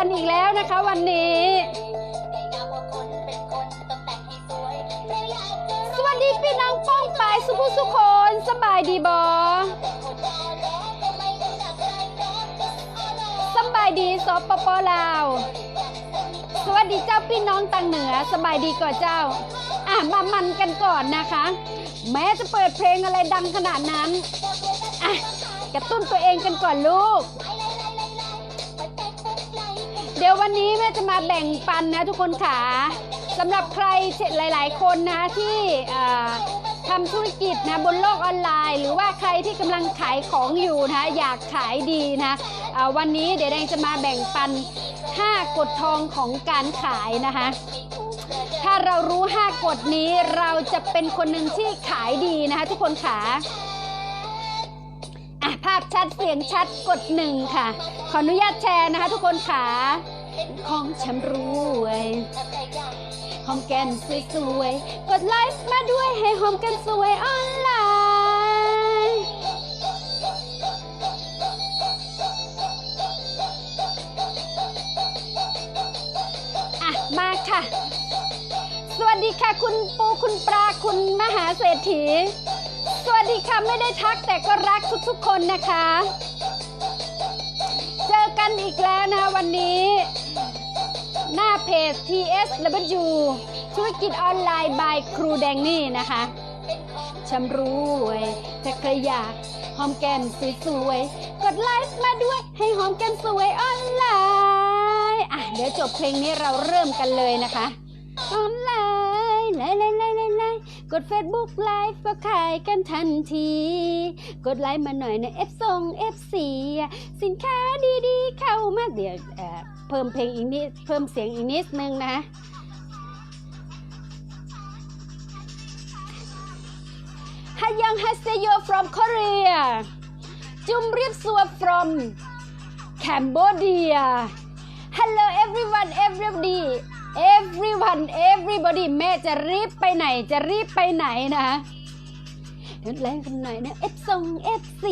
อกันอีกแล้วนะคะวันนี้ สวัสดีพี่น้องป้องปายสุภุสุคนสบายดีบอสบายดีสปปลาว สวัสดีเจ้าพี่น้องตังเหนือสบายดีก่อนเจ้า อะมามันกันก่อนนะคะ แม้จะเปิดเพลงอะไรดังขนาดนั้น อะกระตุ้นตัวเองกันก่อนลูก เดี๋ยววันนี้แม่จะมาแบ่งปันนะทุกคนค่ะสำหรับใครหลาย ๆ คนนะที่ทำธุรกิจนะบนโลกออนไลน์ หรือว่าใครที่กำลังขายของอยู่นะอยากขายดีนะวันนี้เดี๋ยวแดงจะมาแบ่งปัน 5 กฎทองของการขายนะคะถ้าเรารู้ 5 กฎนี้เราจะเป็นคนหนึ่งที่ขายดีนะคะทุกคนค่ะอะภาพชัดเสียงชัดกดหนึ่งค่ะ ขออนุญาตแชร์นะคะทุกคนค่ะ ของฉันรวยหอมแก้มสวยๆ กดไลค์มาด้วยให้หอมกันสวยออนไลน์ อะ มาค่ะ สวัสดีค่ะคุณปูคุณปลาคุณมหาเศรษฐี สวัสดีค่ะ ไม่ได้ทักแต่ก็รักทุกๆคนนะคะ กันอีกแล้วนะวันนี้ หน้าเพจ TSW ธุรกิจออนไลน์ by ครูแดงนี่นะคะชำรวยถ้าใครอยากหอมแก้มสวยๆ กดไลค์มาด้วยให้หอมแก้มสวยออนไลน์อะเดี๋ยวจบเพลงนี้เราเริ่มกันเลยนะคะ ออนไลน์ไลน์ไลน์ไลน์ไลน์ไลน์ กด Facebook ไลฟ์ก็ขายกันทันที กดไลค์มาหน่อยนะ F ทรง F4 สินค้าดีๆ เข้ามาเดี๋ยวเเพิ่มเพลงอีกนิดเพิ่มเสียงอีกนิดนึงนะฮายังฮัสเซโย from Korea จุมเรียบสัว from Cambodia Hello everyone everybody everyone everybody แม่จะรีบไปไหนจะรีบไปไหนนะเดินแรงกันหน่อยนะ F ทรง F4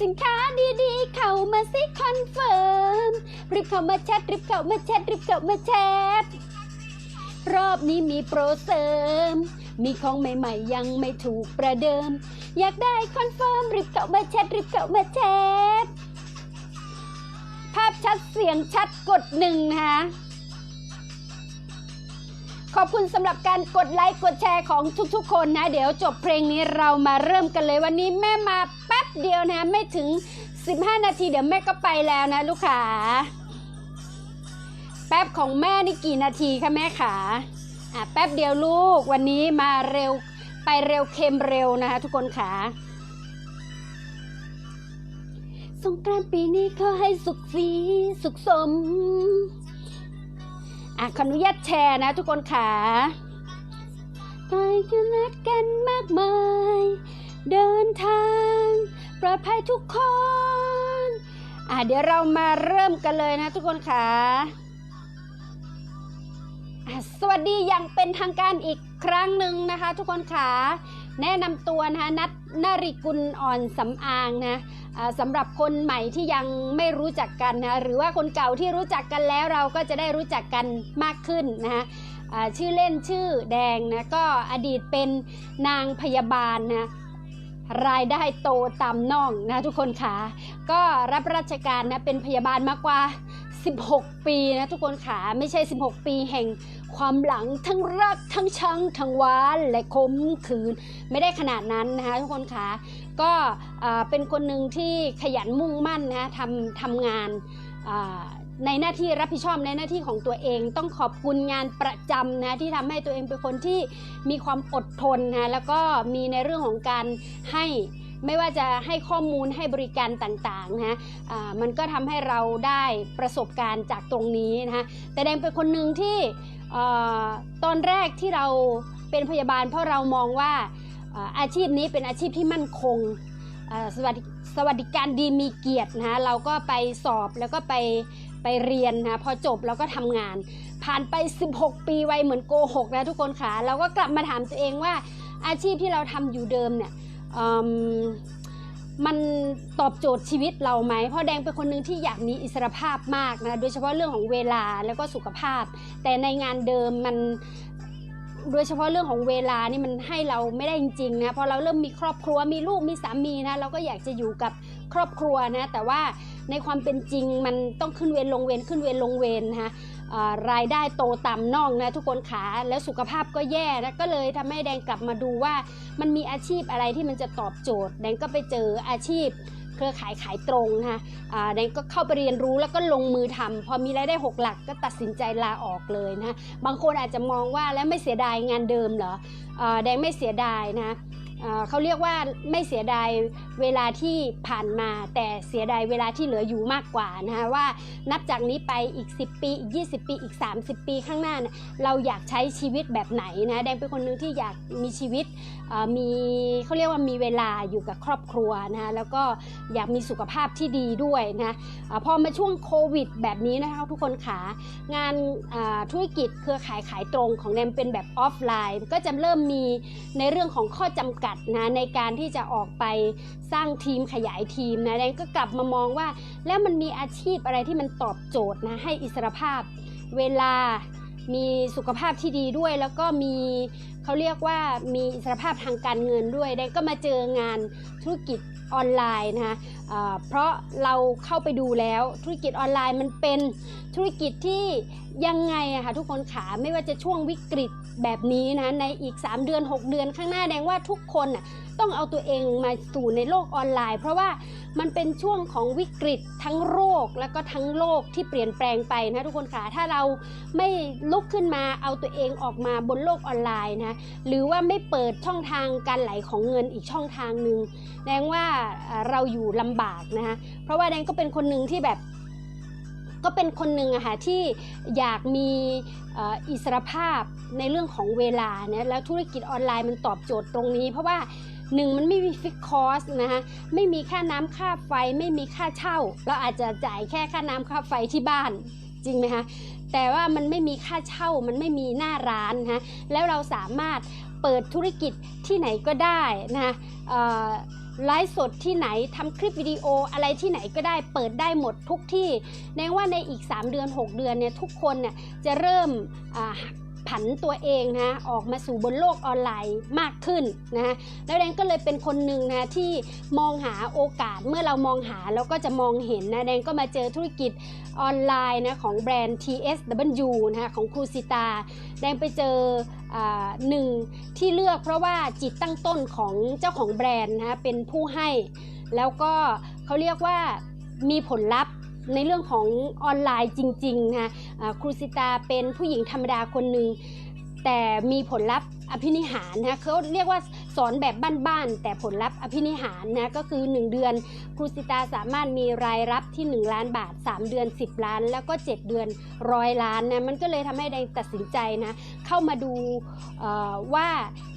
สินค้าดีๆ เข้ามาสิคอนเฟิร์มรีบเข้ามาแชทรีบเข้ามาแชทรีบเข้ามาแชทรอบนี้มีโปรเสริม มีของใหม่ๆ ยังไม่ถูกประเดิม อยากได้คอนเฟิร์มรีบเข้ามาแชทรีบเข้ามาแชทภาพชัดเสียงชัดกดหนึ่งนะคะ ขอบคุณสำหรับการกดไลค์กดแชร์ของทุกๆ คนนะ เดี๋ยวจบเพลงนี้เรามาเริ่มกันเลยวันนี้แม่มาแป๊บเดียวนะ ไม่ถึง 15 นาทีเดี๋ยวแม่ก็ไปแล้วนะลูกค้าแป๊บของแม่นี่กี่นาทีคะแม่ขาอะแป๊บเดียวลูกวันนี้มาเร็วไปเร็วเค็มเร็วนะคะทุกคนขาสงกรานต์ปีนี้ขอให้สุขสีสุขสม อะขออนุญาตแชร์นะทุกคนค่ะไปกันนัดกันมากมาย เดินทางปลอดภัยทุกคนอะเดี๋ยวเรามาเริ่มกันเลยนะทุกคนค่ะสวัสดีอย่างเป็นทางการอีกครั้งหนึ่งนะคะ ทุกคนค่ะแนะนำตัวนะคะนัท นาริกุลอ่อนสำอางนะสำหรับคนใหม่ที่ยังไม่รู้จักกันนะหรือว่าคนเก่าที่รู้จักกันแล้วเราก็จะได้รู้จักกันมากขึ้นนะคะชื่อเล่นชื่อแดงนะก็อดีตเป็นนางพยาบาลนะรายได้โตตามน่องนะทุกคนค่ะก็รับราชการนะเป็นพยาบาลมากกว่า 16 ปีนะทุกคนค่ะไม่ใช่ 16 ปีแห่ง ความหลังทั้งรักทั้งชังทั้งหวานและคมขืน ไม่ได้ขนาดนั้นนะคะทุกคนค่ะก็เป็นคนหนึ่งที่ขยันมุ่งมั่นนะทำทำงานในหน้าที่รับผิดชอบในหน้าที่ของตัวเอง ต้องขอบคุณงานประจำนะที่ทำให้ตัวเองเป็นคนที่มีความอดทนนะแล้วก็มีในเรื่องของการให้ไม่ว่าจะให้ข้อมูลให้บริการต่างๆนะอ่ามันก็ทำให้เราได้ประสบการณ์จากตรงนี้นะคะแต่แดงเป็นคนหนึ่งที่ ตอนแรกที่เราเป็นพยาบาล เพราะเรามองว่าอาชีพนี้เป็นอาชีพที่มั่นคงสวัสดิสวัสดิการดีมีเกียรตินะเราก็ไปสอบแล้วก็ไปไปเรียนนะพอจบเราก็ทำงาน ผ่านไป 16 ปีไวเหมือนโกหกนะทุกคนค่ะเราก็กลับมาถามตัวเองว่าอาชีพที่เราทำอยู่เดิมเนี่ย มันตอบโจทย์ชีวิตเราไหมเพราะแดงเป็นคนหนึ่งที่อยากมีอิสรภาพมากนะโดยเฉพาะเรื่องของเวลาแล้วก็สุขภาพ แต่ในงานเดิมมันโดยเฉพาะเรื่องของเวลานี่มันให้เราไม่ได้จริงๆนะพอเราเริ่มมีครอบครัวมีลูกมีสามีนะเราก็อยากจะอยู่กับครอบครัวนะแต่ว่าในความเป็นจริงมันต้องขึ้นเวรลงเวรขึ้นเวรลงเวรนะคะ รายได้โตต่ำน่องนะทุกคนขาแล้วสุขภาพก็แย่นะก็เลยทำให้แดงกลับมาดูว่า มันมีอาชีพอะไรที่มันจะตอบโจทย์ แดงก็ไปเจออาชีพเครือข่ายขายตรงนะคะแดงก็เข้าไปเรียนรู้แล้วก็ลงมือทำพอมีรายได้หกหลักก็ตัดสินใจลาออกเลยนะ บางคนอาจจะมองว่าแล้วไม่เสียดายงานเดิมเหรออแดงไม่เสียดายนะ เขาเรียกว่าไม่เสียดายเวลาที่ผ่านมา แต่เสียดายเวลาที่เหลืออยู่มากกว่านะคะว่านับจากนี้ไปอีก 10 ปีอีก 20 ปีอีก 30 ปีข้างหน้า เราอยากใช้ชีวิตแบบไหนนะแดงเป็นคนหนึ่งที่อยากมีชีวิตมีเขาเรียกว่ามีเวลาอยู่กับครอบครัวนะแล้วก็อยากมีสุขภาพที่ดีด้วยนะอ่อพอมาช่วงโควิด แบบนี้นะคะทุกคนขางานธุรกิจเครือข่ายขายตรงของแนมเป็นแบบออฟไลน์ ก็จะเริ่มมีในเรื่องของข้อจำกัดนะในการที่จะออกไปสร้างทีมขยายทีมนะแดงก็กลับมามองว่า แล้วมันมีอาชีพอะไรที่มันตอบโจทย์นะให้อิสรภาพเวลา มีสุขภาพที่ดีด้วย แล้วก็มีเขาเรียกว่ามีอิสรภาพทางการเงินด้วยแดงก็มาเจองานธุรกิจออนไลน์นะคะเพราะเราเข้าไปดูแล้วธุรกิจออนไลน์มันเป็นธุรกิจที่ยังไงอะคะทุกคนขาไม่ว่าจะช่วงวิกฤตแบบนี้นะในอีก 3 เดือน 6 เดือนข้างหน้าแดงว่าทุกคนน่ะต้องเอาตัวเองมาสู่ในโลกออนไลน์ เพราะว่า มันเป็นช่วงของวิกฤตทั้งโรคแล้วก็ทั้งโลกที่เปลี่ยนแปลงไปนะทุกคนขาถ้าเราไม่ลุกขึ้นมาเอาตัวเองออกมาบนโลกออนไลน์นะหรือว่าไม่เปิดช่องทางการไหลของเงินอีกช่องทางหนึ่งแดงว่าเราอยู่ลำบากนะคะเพราะว่าแดงก็เป็นคนหนึ่งที่แบบก็เป็นคนหนึ่งอะค่ะที่อยากมีอิสรภาพในเรื่องของเวลาเนี่ยแล้วธุรกิจออนไลน์มันตอบโจทย์ตรงนี้ เพราะว่า หนึ่งมันไม่มีฟิกคอสนะคะไม่มีค่าน้ำค่าไฟไม่มีค่าเช่า เราอาจจะจ่ายแค่ค่าน้ำค่าไฟที่บ้านจริงไหมคะแต่ว่ามันไม่มีค่าเช่ามันไม่มีหน้าร้านนะคะแล้วเราสามารถเปิดธุรกิจที่ไหนก็ได้นะคะไลฟ์สดที่ไหนทำคลิปวิดีโออะไรที่ไหนก็ได้เปิดได้หมดทุกที่แนงว่าในอีก 3 เดือน 6 เดือนเนี่ยทุกคนเนี่ยจะเริ่ม ผันตัวเองนะออกมาสู่บนโลกออนไลน์มากขึ้นนะแล้วแดงก็เลยเป็นคนหนึ่งนะที่มองหาโอกาสเมื่อเรามองหาเราก็จะมองเห็นนะแดงก็มาเจอธุรกิจออนไลน์นะของแบรนด์ TSW นะคะของครูซิตาแดงไปเจออาหนึ่งที่เลือกเพราะว่าจิตตั้งต้นของเจ้าของแบรนด์นะเป็นผู้ให้ แล้วก็เขาเรียกว่ามีผลลัพธ์ ในเรื่องของออนไลน์จริงๆนะครูซิตาเป็นผู้หญิงธรรมดาคนหนึ่งแต่มีผลลัพธ์อภินิหารนะเขาเรียกว่าสอนแบบบ้านๆแต่ผลลัพธ์อภินิหารนะก็คือ 1 เดือนครูซิตาสามารถมีรายรับที่ 1 ล้านบาท 3 เดือน 10 ล้าน แล้วก็ 7 เดือนร้อยล้านนะมันก็เลยทำให้แดงตัดสินใจนะเข้ามาดูว่า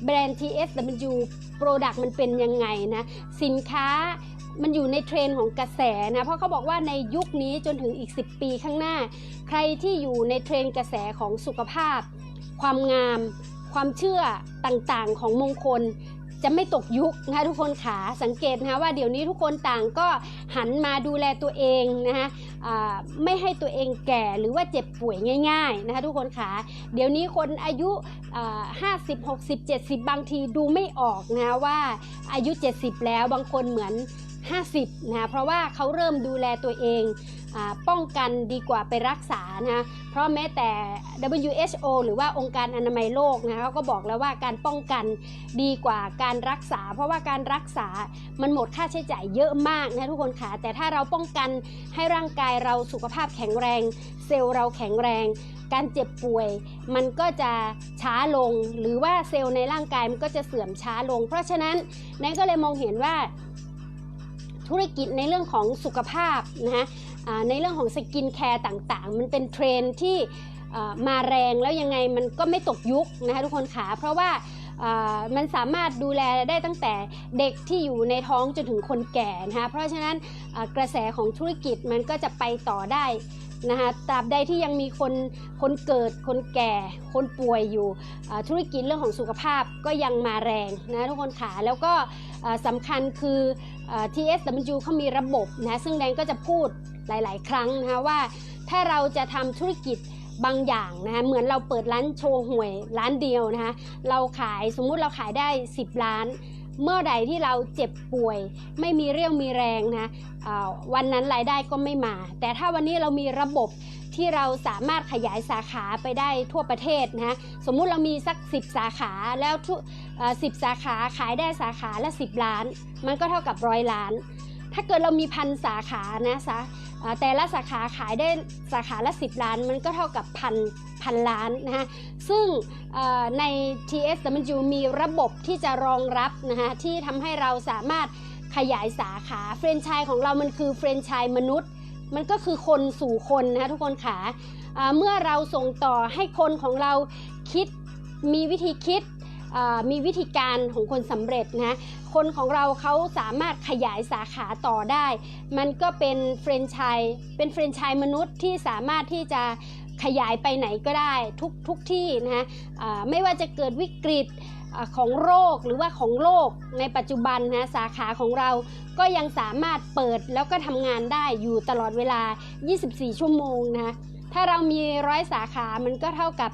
แบรนด์ TSW Product มันเป็นยังไงนะสินค้า มันอยู่ในเทรนของกระแสนะเพราะเขาบอกว่าในยุคนี้จนถึงอีก 10 ปีข้างหน้า ใครที่อยู่ในเทรนกระแสของสุขภาพ ความงาม ความเชื่อต่างๆของมงคลจะไม่ตกยุคนะคะทุกคนขาสังเกตนะคะว่าเดี๋ยวนี้ทุกคนต่างก็หันมาดูแลตัวเองนะคะไม่ให้ตัวเองแก่หรือว่าเจ็บป่วยง่ายๆนะคะทุกคนขาเดี๋ยวนี้คนอายุห้าสิบหกสิบเจ็ดสิบบางทีดูไม่ออกนะคะว่าอายุ 70 แล้วบางคนเหมือน 50นะเพราะว่าเขาเริ่มดูแลตัวเองอป้องกันดีกว่าไปรักษานะเพราะแม้แต่ WHO หรือว่าองค์การอนามัยโลกนะเขาก็บอกแล้วว่าการป้องกันดีกว่าการรักษา เพราะว่าการรักษามันหมดค่าใช้จ่ายเยอะมากนะทุกคนค่ะแต่ถ้าเราป้องกันให้ร่างกายเราสุขภาพแข็งแรง เซลล์เราแข็งแรงการเจ็บป่วยมันก็จะช้าลง หรือว่าเซลล์ในร่างกายมันก็จะเสื่อมช้าลง เพราะฉะนั้นแนนก็เลยมองเห็นว่า ธุรกิจในเรื่องของสุขภาพนะคะในเรื่องของสกินแคร์ต่างๆ มันเป็นเทรนที่มาแรงแล้วยังไงมันก็ไม่ตกยุคนะคะทุกคนขาเพราะว่ามันสามารถดูแลได้ตั้งแต่เด็กที่อยู่ในท้องจนถึงคนแก่นะคะเพราะฉะนั้นกระแสของธุรกิจมันก็จะไปต่อได้นะคะตราบใดที่ยังมีคนคนเกิดคนแก่ คนป่วยอยู่ธุรกิจเรื่องของสุขภาพก็ยังมาแรงนะทุกคนขาแล้วก็สำคัญคือ TSW เขามีระบบนะซึ่งแดงก็จะพูดหลาย ๆ ครั้งนะคะว่าถ้าเราจะทำธุรกิจบางอย่างนะคะเหมือนเราเปิดร้านโชว์หวยร้านเดียวนะคะเราขายสมมุติเราขายได้ 10 ล้าน เมื่อใดที่เราเจ็บป่วย ไม่มีเรี่ยวมีแรงนะวันนั้นรายได้ก็ไม่มา แต่ถ้าวันนี้เรามีระบบที่เราสามารถขยายสาขาไปได้ทั่วประเทศนะสมมุติเรามีสัก 10 สาขาแล้วทุก สิบสาขาขายได้สาขาละ 10 ล้าน มันก็เท่ากับร้อยล้าน ถ้าเกิดเรามีพันสาขานะสาแต่ละสาขาขายได้สาขาละ 10 ล้าน มันก็เท่ากับพันพันล้านนะคะซึ่งเอ่อใน TSW มีระบบที่จะรองรับนะคะที่ทำให้เราสามารถขยายสาขาเฟรนไชส์ของเรามันคือเฟรนไชส์มนุษย์ มันก็คือคนสู่คนนะคะทุกคนขาอ่าเมื่อเราส่งต่อให้คนของเราคิดมีวิธีคิด มีวิธีการของคนสำเร็จนะคนของเราเขาสามารถขยายสาขาต่อได้ มันก็เป็นเฟรนไชส์เป็นเฟรนไชส์มนุษย์ที่สามารถที่จะขยายไปไหนก็ได้ทุกทุกที่นะอ่าไม่ว่าจะเกิดวิกฤตของโรคหรือว่าของโลกในปัจจุบันนะสาขาของเราก็ยังสามารถเปิดแล้วก็ทำงานได้อยู่ตลอดเวลา 24 ชั่วโมงนะคะถ้าเรามีร้อยสาขา มันก็เท่ากับ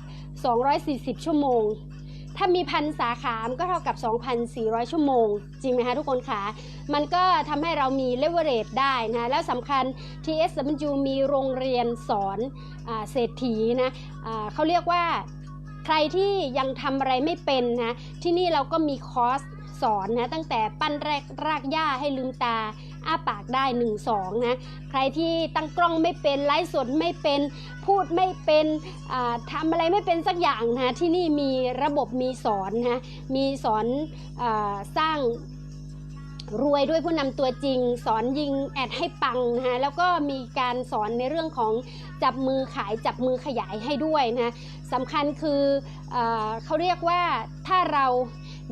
240 ชั่วโมง ถ้ามีพันสาขา มันก็เท่ากับ 2,400 ชั่วโมง จริงไหมคะทุกคนคะมันก็ทำให้เรามีเลเวอเรจได้นะแล้วสำคัญ TSW มีโรงเรียนสอนอเศรษฐีนะอ่าเขาเรียกว่าใครที่ยังทำอะไรไม่เป็นนะที่นี่เราก็มีคอร์สสอนนะตั้งแต่ปั้นแรกรากหญ้าให้ลืมตา อ้าปากได้ 1 2 นะ ใครที่ตั้งกล้องไม่เป็น ไลฟ์สดไม่เป็น พูดไม่เป็นทำอะไรไม่เป็นสักอย่างนะ ที่นี่มีระบบมีสอนนะ มีสอนอสร้างรวยด้วยผู้นำตัวจริง สอนยิงแอดให้ปังนะฮะแล้วก็มีการสอนในเรื่องของจับมือขายจับมือขยายให้ด้วยนะสำคัญคืออเขาเรียกว่าถ้าเรา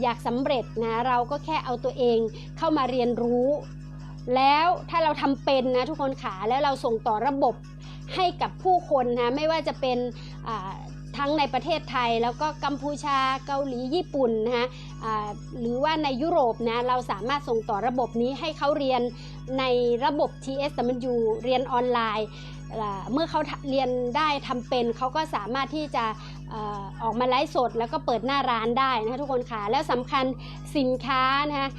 อยากสำเร็จนะเราก็แค่เอาตัวเองเข้ามาเรียนรู้ แล้วถ้าเราทำเป็นนะทุกคนขาแล้วเราส่งต่อระบบให้กับผู้คนนะไม่ว่าจะเป็นทั้งในประเทศไทยแล้วก็กัมพูชาเกาหลีญี่ปุ่นนะฮะหรือว่าในยุโรปนะเราสามารถส่งต่อระบบนี้ให้เขาเรียนในระบบ TSW เรียนออนไลน์ เมื่อเขาเรียนได้ทำเป็นเขาก็สามารถที่จะออกมาไลฟ์สดแล้วก็เปิดหน้าร้านได้นะคะทุกคนค่ะแล้วสำคัญสินค้านะคะ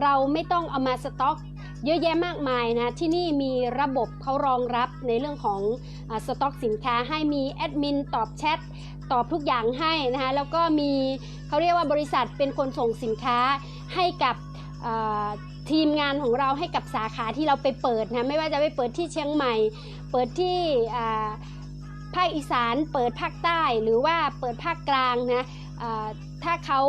เราไม่ต้องเอามาสต็อก เยอะแยะมากมายนะ ที่นี่มีระบบเขารองรับในเรื่องของสต็อกสินค้าให้มีแอดมินตอบแชทตอบทุกอย่างให้นะคะแล้วก็มีเขาเรียกว่าบริษัทเป็นคนส่งสินค้าให้กับทีมงานของเราให้กับสาขาที่เราไปเปิดนะไม่ว่าจะไปเปิดที่เชียงใหม่ เปิดที่ภาคอีสาน เปิดภาคใต้หรือว่าเปิดภาคกลางนะถ้าเขา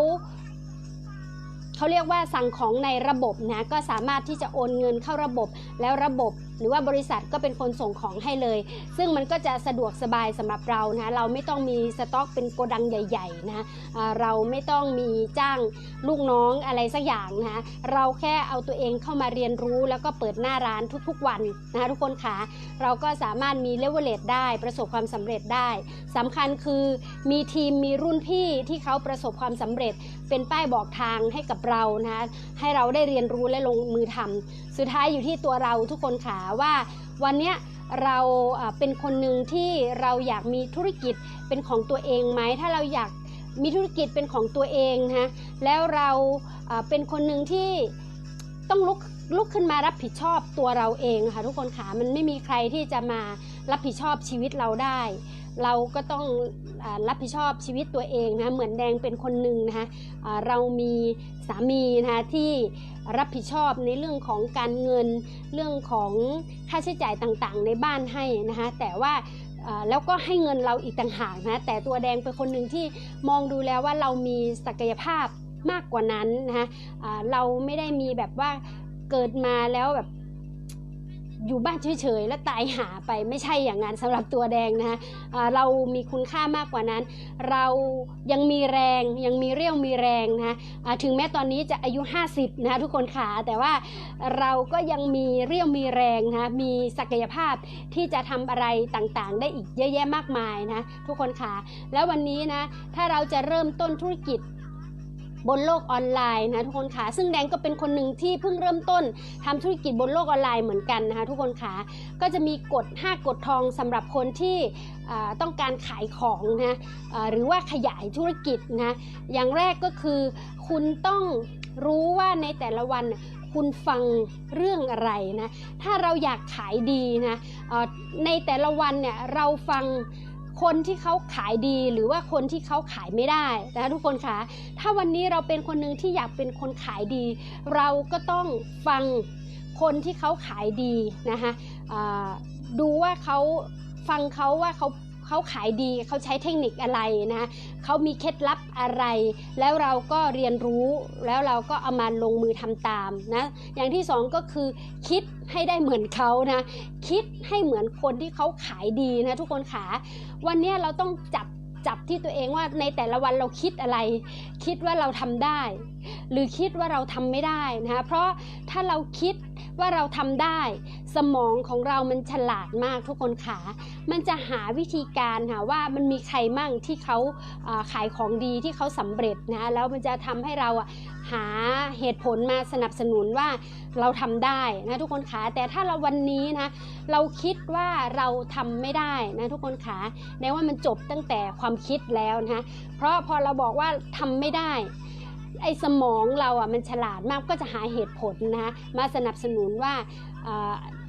เขาเรียกว่าสั่งของในระบบนะก็สามารถที่จะโอนเงินเข้าระบบแล้วระบบ หรือว่าบริษัทก็เป็นคนส่งของให้เลย ซึ่งมันก็จะสะดวกสบายสำหรับเรานะเราไม่ต้องมีสต็อกเป็นโกดังใหญ่ๆนะเราไม่ต้องมีจ้างลูกน้องอะไรสักอย่างนะเราแค่เอาตัวเองเข้ามาเรียนรู้ แล้วก็เปิดหน้าร้านทุกๆวันนะคะทุกคนคะเราก็สามารถมีเลเวลเลตได้ประสบความสำเร็จได้สำคัญคือมีทีมมีรุ่นพี่ที่เขาประสบความสำเร็จ เป็นป้ายบอกทางให้กับเรานะให้เราได้เรียนรู้และลงมือทำสุดท้ายอยู่ที่ตัวเราทุกคนขาว่าวันนี้เราเป็นคนหนึ่งที่เราอยากมีธุรกิจเป็นของตัวเองไหมถ้าเราอยากมีธุรกิจเป็นของตัวเองนะแล้วเราอ่าเป็นคนหนึ่งที่ต้องลุกลุกขึ้นมารับผิดชอบตัวเราเองค่ะทุกคนขามันไม่มีใครที่จะมารับผิดชอบชีวิตเราได้ เราก็ต้องอรับผิดชอบชีวิตตัวเองนะเหมือนแดงเป็นคนหนึ่งนะคะเรามีสามีนะคะที่รับผิดชอบในเรื่องของการเงินเรื่องของค่าใช้จ่ายต่างๆ ในบ้านให้นะคะแต่ว่าแล้วก็ให้เงินเราอีกต่างหากนะแต่ตัวแดงเป็นคนหนึ่งที่มองดูแล้วว่าเรามีศักยภาพมากกว่านั้นนะคะเราไม่ได้มีแบบว่าเกิดมาแล้วแบบ อยู่บ้านเฉยๆ แล้วตายหาไปไม่ใช่อย่างนั้นสำหรับตัวแดงนะคะเรามีคุณค่ามากกว่านั้น เรายังมีแรงยังมีเรี่ยวมีแรงนะคะถึงแม้ตอนนี้จะอายุ 50นะคะทุกคนขาแต่ว่าเราก็ยังมีเรี่ยวมีแรงนะคะมีศักยภาพที่จะทำอะไรต่างๆ ได้อีกเยอะแยะมากมายนะทุกคนขาแล้ววันนี้นะถ้าเราจะเริ่มต้นธุรกิจ บนโลกออนไลน์นะทุกคนคะซึ่งแดงก็เป็นคนหนึ่งที่เพิ่งเริ่มต้นทำธุรกิจบนโลกออนไลน์เหมือนกันนะคะทุกคนคะก็จะมีกฎ 5 กฎทองสำหรับคนที่ต้องการขายของนะหรือว่าขยายธุรกิจนะอย่างแรกก็คือคุณต้องรู้ว่าในแต่ละวันคุณฟังเรื่องอะไรนะถ้าเราอยากขายดีนะในแต่ละวันเนี่ยเราฟัง คนที่เขาขายดีหรือว่าคนที่เขาขายไม่ได้นะคะทุกคนคะถ้าวันนี้เราเป็นคนหนึ่งที่อยากเป็นคนขายดี เราก็ต้องฟังคนที่เขาขายดีนะคะดูว่าเขาฟังเขาว่าเขา เขาขายดีเขาใช้เทคนิคอะไรนะเขามีเคล็ดลับอะไร แล้วเราก็เรียนรู้แล้วเราก็เอามาลงมือทำตามนะอย่างที่สองก็คือคิดให้ได้เหมือนเขานะคิดให้เหมือนคนที่เขาขายดีนะทุกคนขาวันนี้เราต้องจับจับที่ตัวเองว่าในแต่ละวันเราคิดอะไร คิดว่าเราทำได้ หรือคิดว่าเราทำไม่ได้นะคะเพราะถ้าเราคิดว่าเราทำได้ สมองของเรามันฉลาดมากทุกคนขามันจะหาวิธีการค่ะว่ามันมีใครมั่งที่เขาขายของดีที่เขาสำเร็จนะแล้วมันจะทำให้เราหาเหตุผลมาสนับสนุนว่าเราทำได้นะทุกคนขาแต่ถ้าเราวันนี้นะเราคิดว่าเราทำไม่ได้นะทุกคนขาแนว่ามันจบตั้งแต่ความคิดแล้วนะเพราะพอเราบอกว่าทำไม่ได้ไอ้สมองเราอะมันฉลาดมากก็จะหาเหตุผลนะคะมาสนับสนุนว่า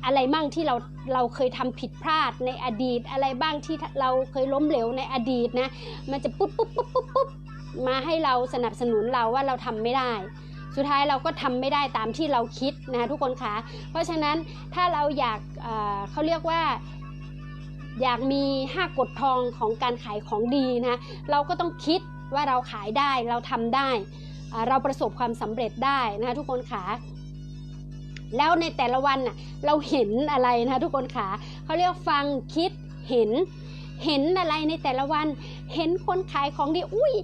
อะไรบ้างที่เราเราเคยทำผิดพลาดในอดีต อะไรบ้างที่เราเคยล้มเหลวในอดีตนะ มันจะปุ๊บปุ๊บปุ๊บปุ๊บปุ๊บมาให้เราสนับสนุนเราว่าเราทำไม่ได้ สุดท้ายเราก็ทำไม่ได้ตามที่เราคิดนะคะทุกคนคะเพราะฉะนั้นถ้าเราอยากเอ่อเขาเรียกว่าอยากมี 5กฎทองของการขายของดีนะเราก็ต้องคิดว่าเราขายได้เราทำได้ เราประสบความสำเร็จได้นะทุกคนขา แล้วในแต่ละวันน่ะเราเห็นอะไรนะทุกคนขาเขาเรียกฟังคิดเห็น เห็นอะไรในแต่ละวัน เห็นคนขายของดีอุ้ย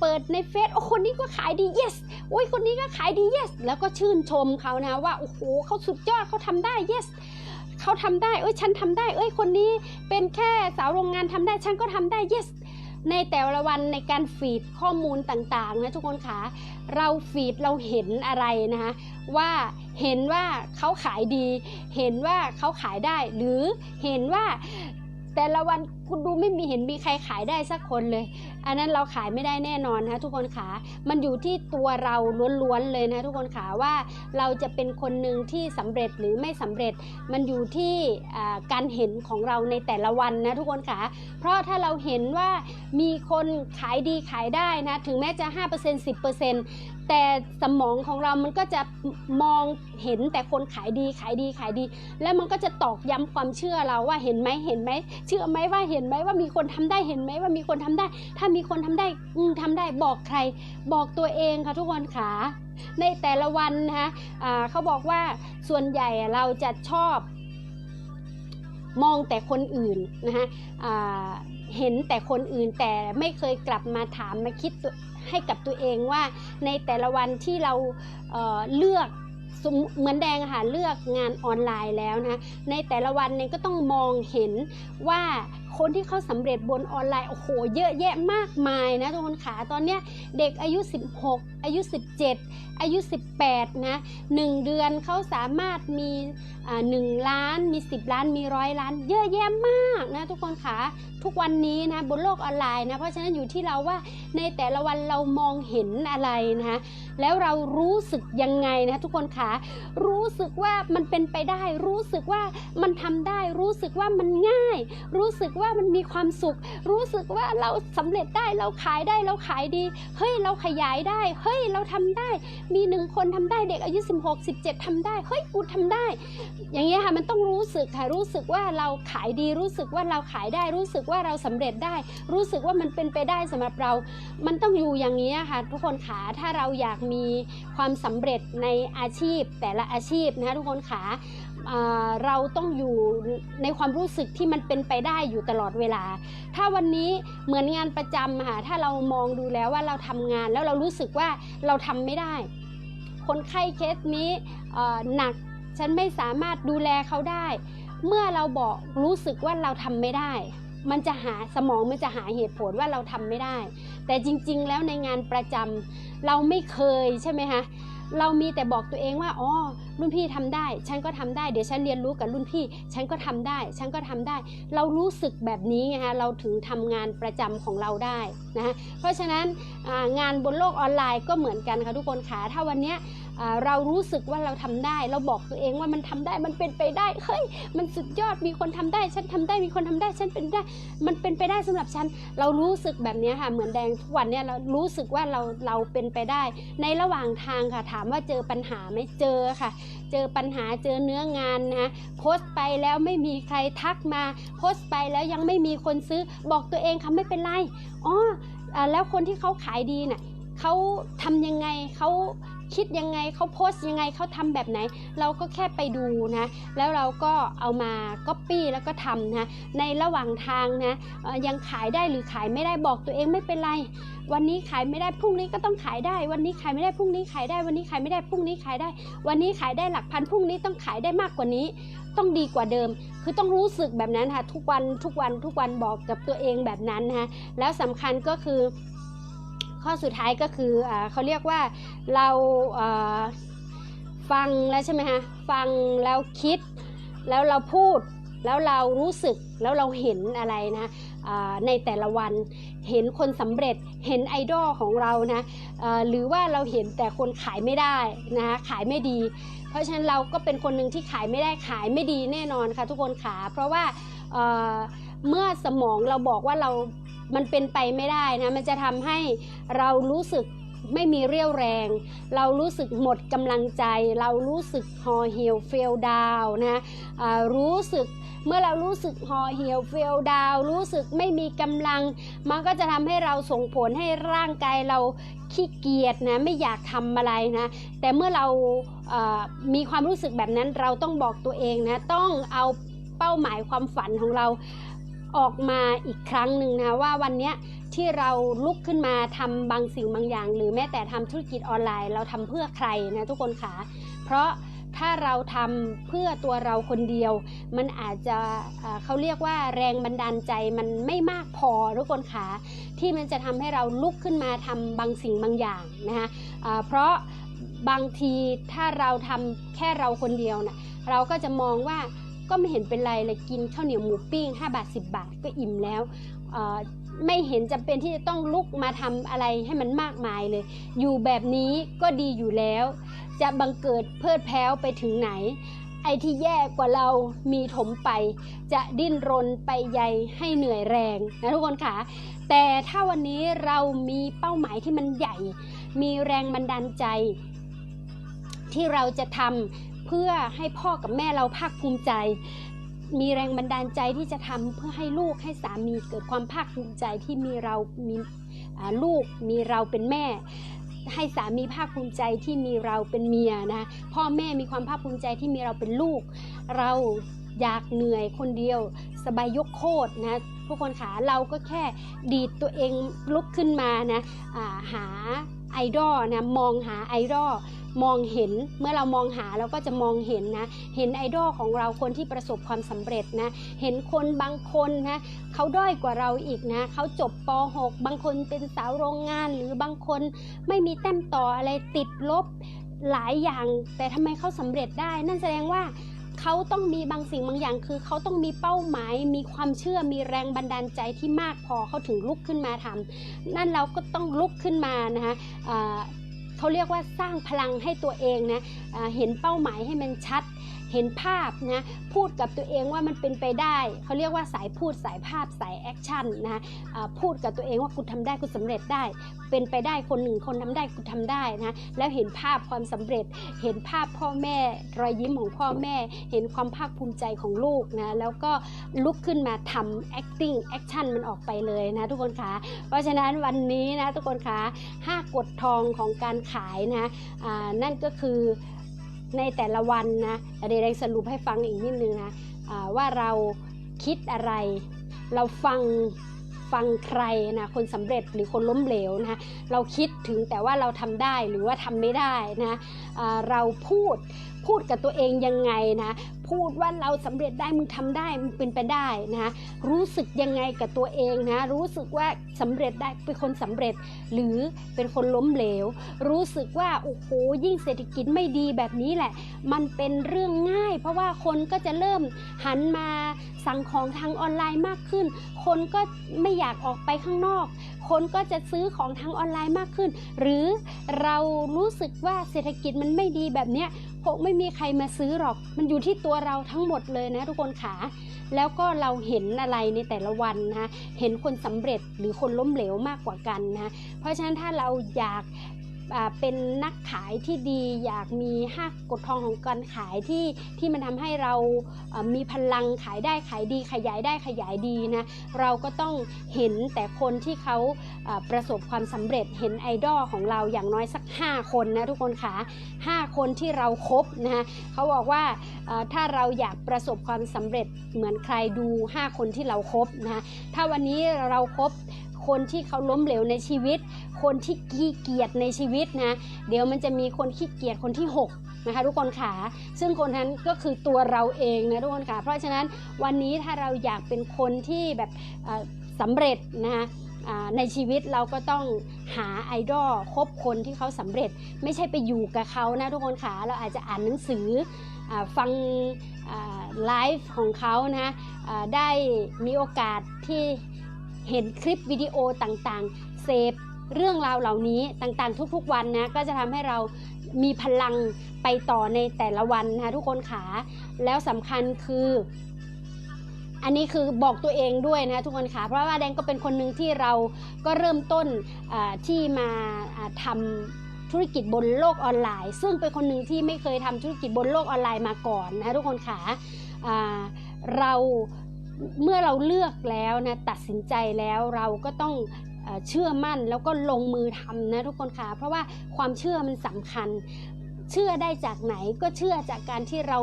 เปิดในเฟซโอ้คนนี้ก็ขายดี yes อุ้ยคนนี้ก็ขายดี yes แล้วก็ชื่นชมเขานะว่าโอ้โหเขาสุดยอดเขาทำได้ yes เขาทำได้เอ้ยฉันทำได้ เอ้ยคนนี้เป็นแค่สาวโรงงานทำได้ฉันก็ทำได้ yes ในแต่ละวันในการฟีดข้อมูลต่างๆนะทุกคนคะเราฟีดเราเห็นอะไรนะคะว่าเห็นว่าเขาขายดี เห็นว่าเขาขายได้ หรือเห็นว่า แต่ละวันคุณดูไม่มีเห็นมีใครขายได้สักคนเลย อันนั้นเราขายไม่ได้แน่นอนนะทุกคนขามันอยู่ที่ตัวเราล้วนๆเลยนะทุกคนขาว่าเราจะเป็นคนหนึ่งที่สำเร็จหรือไม่สำเร็จ มันอยู่ที่การเห็นของเราในแต่ละวันนะทุกคนขาเพราะถ้าเราเห็นว่ามีคนขายดีขายได้นะถึงแม้จะ 5% 10% แต่สมองของเรามันก็จะมองเห็นแต่คนขายดีขายดีขายดี แล้วมันก็จะตอกย้ำความเชื่อเราว่าเห็นไหมเห็นไหมเชื่อไหมว่าเห็นไหมว่ามีคนทำได้เห็นไหมว่ามีคนทำได้ ถ้ามีคนทำได้อืมทำได้บอกใคร บอกตัวเองค่ะทุกคนขาในแต่ละวันนะคะเขาบอกว่าส่วนใหญ่เราจะชอบ มองแต่คนอื่นนะคะเห็นแต่คนอื่นแต่ไม่เคยกลับมาถามมาคิด ให้กับตัวเองว่าในแต่ละวันที่เราเเลือกเหมือนแดงค่ะเลือกงานออนไลน์แล้วนะคะในแต่ละวันเนี่ยก็ต้องมองเห็นว่าคนที่เขาสำเร็จบนออนไลน์โอ้โหเยอะแยะมากมายนะทุกคนขาตอนเนี้ยเด็กอายุ 16 อายุ 17 อายุ 18นะหนึ่งเดือนเขาสามารถมีหนึ่งล้านมี 10 ล้านมีร้อยล้าน เยอะแยะมากนะทุกคนขา ทุกวันนี้นะบนโลกออนไลน์นะเพราะฉะนั้นอยู่ที่เราว่าในแต่ละวันเรามองเห็นอะไรนะคะแล้วเรารู้สึกยังไงนะทุกคนขารู้สึกว่ามันเป็นไปได้ รู้สึกว่ามันทำได้ รู้สึกว่ามันง่าย รู้สึกว่ามันมีความสุข รู้สึกว่าเราสำเร็จได้เราขายได้เราขายดีเฮ้ยเราขยายได้เฮ้ยเราทำได้ มีหนึ่งคนทำได้เด็กอายุ 16 17ทำได้เฮ้ยกูทำได้ อย่างเงี้ยค่ะมันต้องรู้สึกค่ะรู้สึกว่าเราขายดีรู้สึกว่าเราขายได้รู้สึกว่าเราสำเร็จได้ รู้สึกว่ามันเป็นไปได้สำหรับเรา มันต้องอยู่อย่างนี้ค่ะทุกคนขาถ้าเราอยากมีความสำเร็จในอาชีพแต่ละอาชีพนะคะทุกคนขาอ่าเราต้องอยู่ในความรู้สึกที่มันเป็นไปได้อยู่ตลอดเวลา ถ้าวันนี้เหมือนงานประจำค่ะถ้าเรามองดูแล้วว่าเราทำงานแล้วเรารู้สึกว่าเราทำไม่ได้ คนไข้เคสนี้หนักฉันไม่สามารถดูแลเขาได้ เมื่อเราบอกรู้สึกว่าเราทำไม่ได้ มันจะหาสมองมันจะหาเหตุผลว่าเราทำไม่ได้ แต่จริง ๆ แล้วในงานประจำเราไม่เคยใช่ไหมคะเรามีแต่บอกตัวเองว่าอ๋อรุ่นพี่ทำได้ ฉันก็ทำได้ เดี๋ยวฉันเรียนรู้กับรุ่นพี่ ฉันก็ทำได้ ฉันก็ทำได้ เรารู้สึกแบบนี้ไงคะเราถึงทำงานประจำของเราได้นะคะเพราะฉะนั้นงานบนโลกออนไลน์ก็เหมือนกันค่ะทุกคนค่ะถ้าวันนี้ เรารู้สึกว่าเราทำได้ เราบอกตัวเองว่ามันทำได้มันเป็นไปได้เฮ้ยมันสุดยอดมีคนทำได้ ฉันทำได้มีคนทำได้ฉันเป็นได้ มันเป็นไปได้สำหรับฉัน เรารู้สึกแบบนี้ค่ะเหมือนแดงทุกวันเนี่ยเรารู้สึกว่าเราเราเป็นไปได้ ในระหว่างทางค่ะ ถามว่าเจอปัญหาไหมเจอค่ะ เจอปัญหาเจอเนื้องานนะโพสต์ไปแล้วไม่มีใครทักมาโพสต์ไปแล้วยังไม่มีคนซื้อบอกตัวเองค่ะไม่เป็นไรอ๋อแล้วคนที่เขาขายดีน่ะเขาทำยังไงเขา คิดยังไงเขาโพสต์ยังไงเขาทำแบบไหน เราก็แค่ไปดูนะแล้วเราก็เอามาก๊อปปี้แล้วก็ทำนะในระหว่างทางนะยังขายได้หรือขายไม่ได้บอกตัวเองไม่เป็นไร วันนี้ขายไม่ได้พรุ่งนี้ก็ต้องขายได้ วันนี้ขายไม่ได้พรุ่งนี้ขายได้ วันนี้ขายไม่ได้พรุ่งนี้ขายได้ วันนี้ขายได้หลักพันพรุ่งนี้ต้องขายได้มากกว่านี้ ต้องดีกว่าเดิม คือต้องรู้สึกแบบนั้นค่ะทุกวันทุกวันทุกวันบอกกับตัวเองแบบนั้นนะคะแล้วสำคัญก็คือ ข้อสุดท้ายก็คืออเขาเรียกว่าเราฟังแล้วใช่ไหมคะฟังแล้วคิด แล้วเราพูดแล้วเรารู้สึกแล้วเราเห็นอะไรนะในแต่ละวันเห็นคนสำเร็จเห็นไอดอลของเรานะหรือว่าเราเห็นแต่คนขายไม่ได้นะคะขายไม่ดี เพราะฉะนั้นเราก็เป็นคนหนึ่งที่ขายไม่ได้ขายไม่ดีแน่นอนค่ะทุกคนขาเพราะว่าเมื่อสมองเราบอกว่าเรา มันเป็นไปไม่ได้นะมันจะทำให้เรารู้สึกไม่มีเรี่ยวแรง เรารู้สึกหมดกำลังใจ เรารู้สึกหอเหี่ยวเฟลดาวนะอ่ารู้สึกเมื่อเรารู้สึกหอเหี่ยวเฟลดาว รู้สึกไม่มีกำลัง มันก็จะทำให้เราส่งผลให้ร่างกายเราขี้เกียจนะไม่อยากทำอะไรนะ แต่เมื่อเรามีความรู้สึกแบบนั้นเราต้องบอกตัวเองนะ ต้องเอาเป้าหมายความฝันของเรา ออกมาอีกครั้งหนึ่งนะว่าวันนี้ที่เราลุกขึ้นมาทำบางสิ่งบางอย่าง หรือแม้แต่ทำธุรกิจออนไลน์ เราทำเพื่อใครนะทุกคนคะเพราะถ้าเราทำเพื่อตัวเราคนเดียว มันอาจจะเอ่อเขาเรียกว่าแรงบันดาลใจมันไม่มากพอทุกคนคะที่มันจะทำให้เราลุกขึ้นมาทำบางสิ่งบางอย่างนะคะอ่าเพราะบางทีถ้าเราทำแค่เราคนเดียวนะเราก็จะมองว่า ก็ไม่เห็นเป็นไรเลยกินข้าวเหนียวหมูปิ้ง 5 บาท 10 บาทก็อิ่มแล้วไม่เห็นจำเป็นที่จะต้องลุกมาทำอะไรให้มันมากมายเลย อยู่แบบนี้ก็ดีอยู่แล้ว จะบังเกิดเพิดแพ้วไปถึงไหน ไอ้ที่แย่กว่าเรามีถมไป จะดิ้นรนไปใยให้เหนื่อยแรงนะทุกคนค่ะ แต่ถ้าวันนี้เรามีเป้าหมายที่มันใหญ่ มีแรงบันดาลใจ ที่เราจะทำ เพื่อให้พ่อกับแม่เราภาคภูมิใจ มีแรงบันดาลใจที่จะทำเพื่อให้ลูกให้สามีเกิดความภาคภูมิใจที่มีเรามีลูกมีเราเป็นแม่ ให้สามีภาคภูมิใจที่มีเราเป็นเมียนะพ่อแม่มีความภาคภูมิใจที่มีเราเป็นลูก เราอยากเหนื่อยคนเดียว สบายยกโคตรนะทุกคนขาเราก็แค่ดีดตัวเองลุกขึ้นมานะาหาไอดอลนะมองหาไอดอล มองเห็นเมื่อเรามองหาเราก็จะมองเห็นนะ เห็นไอดอลของเราคนที่ประสบความสำเร็จนะ เห็นคนบางคนนะเขาด้อยกว่าเราอีกนะเขาจบป .6 บางคนเป็นสาวโรงงานหรือบางคนไม่มีแต้มต่ออะไรติดลบหลายอย่าง แต่ทำไมเขาสำเร็จได้ นั่นแสดงว่าเขาต้องมีบางสิ่งบางอย่างคือเขาต้องมีเป้าหมาย มีความเชื่อมีแรงบันดาลใจที่มากพอเขาถึงลุกขึ้นมาทำนั่นเราก็ต้องลุกขึ้นมานะคะ เขาเรียกว่าสร้างพลังให้ตัวเองนะเห็นเป้าหมายให้มันชัด เห็นภาพนะพูดกับตัวเองว่ามันเป็นไปได้เขาเรียกว่าสายพูดสายภาพสายแอคชั่นนะพูดกับตัวเองว่าคุณทำได้คุณสำเร็จได้ เป็นไปได้คนหนึ่งคนทำได้คุณทำได้นะแล้วเห็นภาพความสำเร็จ เห็นภาพพ่อแม่ รอยยิ้มของพ่อแม่ เห็นความภาคภูมิใจของลูกนะแล้วก็ลุกขึ้นมาทำ acting action มันออกไปเลยนะทุกคนคะเพราะฉะนั้นวันนี้นะทุกคนคะห้ากฎทองของการขายนะอ่านั่นก็คือ ในแต่ละวันนะเดี๋ยวแดงสรุปให้ฟังอีกนิดนึงนะะว่าเราคิดอะไร เราฟังฟังใครนะคนสำเร็จหรือคนล้มเหลวนะเราคิดถึงแต่ว่าเราทำได้หรือว่าทำไม่ได้นะเราพูดพูดกับตัวเองยังไงนะพูดว่าเราสำเร็จได้มึงทำได้มึงเป็นไปได้นะรู้สึกยังไงกับตัวเองนะรู้สึกว่าสำเร็จได้เป็นคนสำเร็จ หรือเป็นคนล้มเหลว รู้สึกว่าโอ้โหยิ่งเศรษฐกิจไม่ดีแบบนี้แหละ มันเป็นเรื่องง่าย เพราะว่าคนก็จะเริ่มหันมาสั่งของทางออนไลน์มากขึ้น คนก็ไม่อยากออกไปข้างนอกคนก็จะซื้อของทางออนไลน์มากขึ้น หรือเรารู้สึกว่าเศรษฐกิจมันไม่ดีแบบเนี้ยคงไม่มีใครมาซื้อหรอก มันอยู่ที่ตัวเราทั้งหมดเลยนะทุกคนขาแล้วก็เราเห็นอะไรในแต่ละวันนะเห็นคนสำเร็จหรือคนล้มเหลวมากกว่ากันนะเพราะฉะนั้นถ้าเราอยาก เป็นนักขายที่ดีอยากมีห้ากฎทองของการขายที่ที่มันทำให้เรามีพลังขายได้ขายดีขยายได้ขยายดีนะเราก็ต้องเห็นแต่คนที่เขาประสบความสำเร็จเห็นไอดอลของเราอย่างน้อยสัก 5 คนนะทุกคนคะ5คนที่เราครบนะคะเขาบอกว่าถ้าเราอยากประสบความสำเร็จเหมือนใครดู 5 คนที่เราครบนะถ้าวันนี้เราครบ คนที่เขาล้มเหลวในชีวิต คนที่ขี้เกียจในชีวิตนะ เดี๋ยวมันจะมีคนขี้เกียจคนที่ 6 นะคะทุกคนขาซึ่งคนนั้นก็คือตัวเราเองนะทุกคนขาเพราะฉะนั้นวันนี้ถ้าเราอยากเป็นคนที่แบบสำเร็จนะคะในชีวิตเราก็ต้องหาไอดอลคบคนที่เขาสำเร็จ ไม่ใช่ไปอยู่กับเขานะทุกคนขาเราอาจจะอ่านหนังสืออฟังไลฟ์ของเขานะอ่าได้มีโอกาสที่ เห็นคลิปวิดีโอต่างๆ เสพเรื่องราวเหล่านี้ต่างๆ ทุกๆวันนะก็จะทำให้เรามีพลังไปต่อในแต่ละวันนะคะทุกคนขาแล้วสำคัญคือ อันนี้คือบอกตัวเองด้วยนะทุกคนค่ะเพราะว่าแดงก็เป็นคนหนึ่งที่เราก็เริ่มต้นที่มาทำธุรกิจบนโลกออนไลน์ ซึ่งเป็นคนหนึ่งที่ไม่เคยทำธุรกิจบนโลกออนไลน์มาก่อนนะทุกคนค่ะอ่าเรา เมื่อเราเลือกแล้วนะตัดสินใจแล้วเราก็ต้องเชื่อมั่นแล้วก็ลงมือทำนะทุกคนค่ะเพราะว่าความเชื่อมันสำคัญ เชื่อได้จากไหนก็เชื่อจากการที่เรา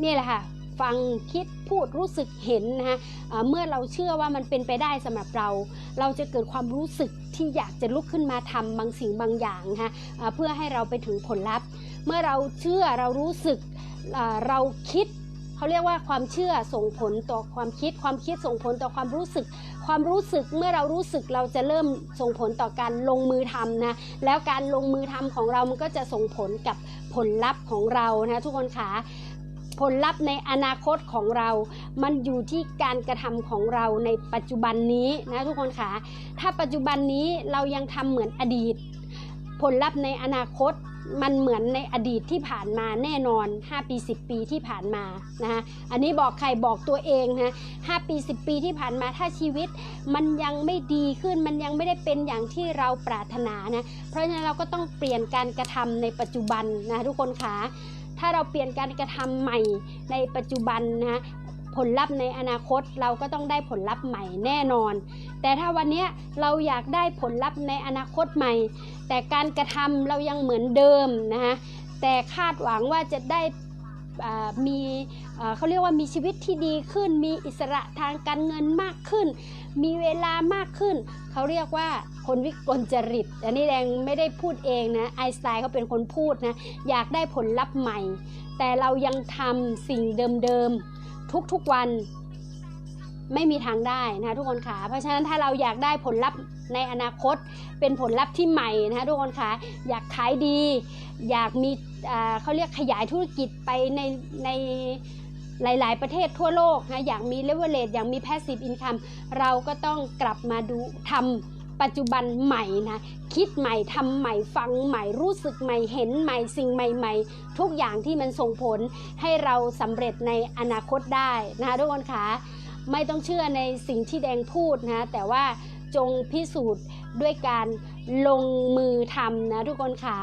เนี่ยแหละค่ะฟังคิดพูดรู้สึกเห็นนะคะเเมื่อเราเชื่อว่ามันเป็นไปได้สำหรับเรา เราจะเกิดความรู้สึกที่อยากจะลุกขึ้นมาทำบางสิ่งบางอย่างนะคะเพื่อให้เราไปถึงผลลัพธ์ เมื่อเราเชื่อเรารู้สึกเเราคิด เขาเรียกว่าความเชื่อส่งผลต่อความคิด ความคิดส่งผลต่อความรู้สึก ความรู้สึกเมื่อเรารู้สึกเราจะเริ่มส่งผลต่อการลงมือทำนะแล้วการลงมือทำของเรามันก็จะส่งผลกับผลลัพธ์ของเรานะทุกคนคะผลลัพธ์ในอนาคตของเรา มันอยู่ที่การกระทำของเราในปัจจุบันนี้นะทุกคนคะถ้าปัจจุบันนี้เรายังทำเหมือนอดีต ผลลัพธ์ในอนาคตมันเหมือนในอดีตที่ผ่านมาแน่นอน 5 ปี 10 ปีที่ผ่านมานะคะอันนี้บอกใครบอกตัวเองนะ5ปี 10 ปีที่ผ่านมาถ้าชีวิตมันยังไม่ดีขึ้นมันยังไม่ได้เป็นอย่างที่เราปรารถนานะเพราะฉะนั้นเราก็ต้องเปลี่ยนการกระทำในปัจจุบันนะทุกคนคะถ้าเราเปลี่ยนการกระทำใหม่ในปัจจุบันนะ ผลลัพธ์ในอนาคตเราก็ต้องได้ผลลัพธ์ใหม่แน่นอน แต่ถ้าวันนี้เราอยากได้ผลลัพธ์ในอนาคตใหม่ แต่การกระทำเรายังเหมือนเดิมนะคะแต่คาดหวังว่าจะได้มีเขาเรียกว่ามีชีวิตที่ดีขึ้น มีอิสระทางการเงินมากขึ้น มีเวลามากขึ้น เขาเรียกว่าคนวิกลจริต อันนี้แดงไม่ได้พูดเองนะไอสไตน์เขาเป็นคนพูดนะ อยากได้ผลลัพธ์ใหม่ แต่เรายังทำสิ่งเดิมๆ ทุกๆวันไม่มีทางได้นะคะทุกคนค่ะเพราะฉะนั้นถ้าเราอยากได้ผลลัพธ์ในอนาคตเป็นผลลัพธ์ที่ใหม่นะคะทุกคนค่ะอยากขายดี อยากมีเขาเรียกขยายธุรกิจไปในในหลาย ๆ ประเทศทั่วโลกนะอยากมีเลเวลเลตอยากมี passive income เราก็ต้องกลับมาดูทำ ปัจจุบันใหม่นะ คิดใหม่ทำใหม่ฟังใหม่รู้สึกใหม่เห็นใหม่สิ่งใหม่ ๆ ทุกอย่างที่มันส่งผลให้เราสำเร็จในอนาคตได้นะคะทุกคนค่ะไม่ต้องเชื่อในสิ่งที่แดงพูดนะแต่ว่าจงพิสูจน์ด้วยการลงมือทำนะทุกคนขา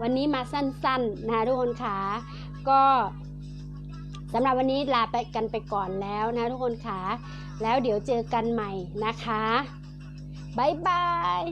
วันนี้มาสั้นๆนะทุกคนขาก็สำหรับวันนี้ลาไปกันไปก่อนแล้วนะทุกคนขาแล้วเดี๋ยวเจอกันใหม่นะคะ บ๊ายบาย